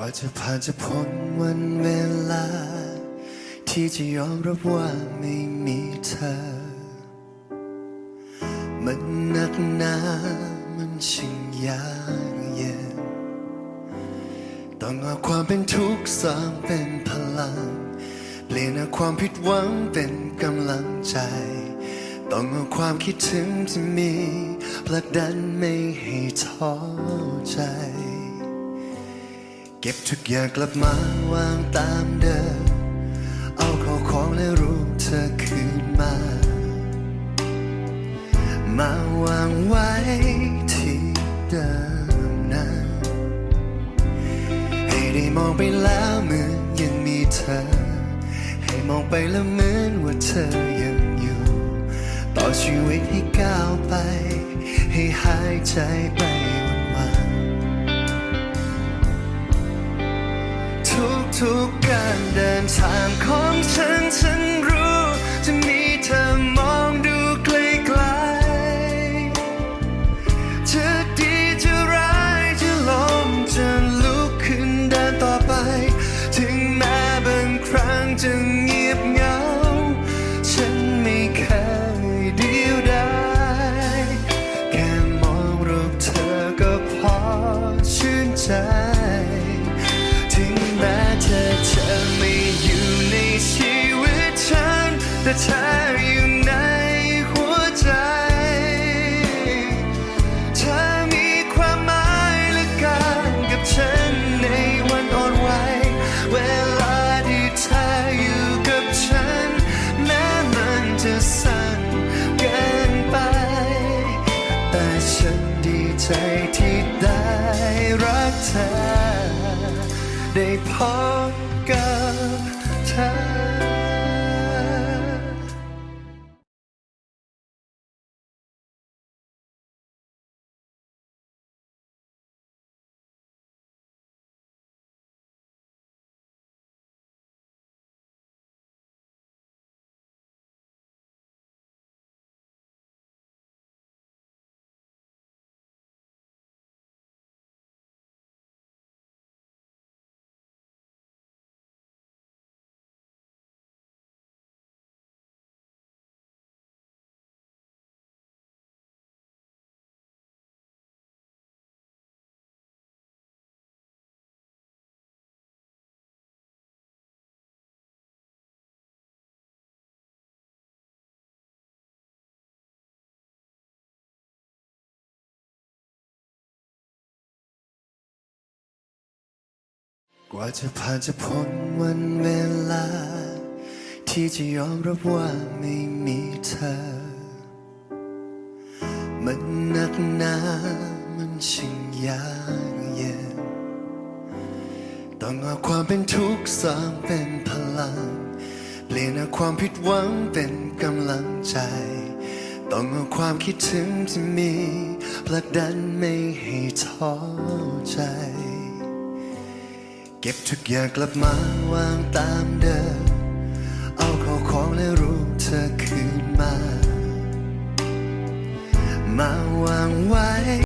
ว่าจะผ่านจะพ้นวันเวลา ที่จะยอมรับว่าไม่มีเธอ มันหนักหนามันชิงยากเย็น ต้องเอาความเป็นทุกข์สร้างเป็นพลัง เปลี่ยนเอาความผิดหวังเป็นกำลังใจ ต้องเอาความคิดถึงที่มีผลักดันไม่ให้ท้อใจ ก็บทุกอย่างกลับมาวางตามเดิม เอาเข้าของและรูปเธอคืนมา มาวางไว้ที่เดิมนะให้ได้มองไปแล้วเหมือนยังมีเธอ ให้มองไปแล้วเหมือนว่าเธอยังอยู่ ต่อชีวิตให้ก้าวไป ให้หายใจไป ทุกการเดินทางของฉันฉันรู้ จะมีเธอมองดูไกลไกลจะดีจะร้ายจะล้มจะลุกขึ้นเดินต่อไป ถึงแม้บางครั้งจะ เธออยู่ในหัวใจ เธอมีความหมายเหลือเกินกับฉันในวันอ่อนไหวเวลาที่เธออยู่กับฉัน แม้มันจะสั้นเกินไป แต่ฉันดีใจที่ กว่าจะผ่านจะพ้นวันเวลา ที่จะยอมรับว่าไม่มีเธอ มันนักหนามันชิงยากเย็นต้องเอาความเป็นทุกข์สร้างเป็นพลัง เปลี่ยนเอาความผิดหวังเป็นกำลังใจ ต้องเอาความคิดถึงที่มีผลักดันไม่ให้ท้อใจ ก็บทุกอย่างกลับมาวางตามเดิม เอาเข้าของและรูปเธอคืนมา มาวางไว้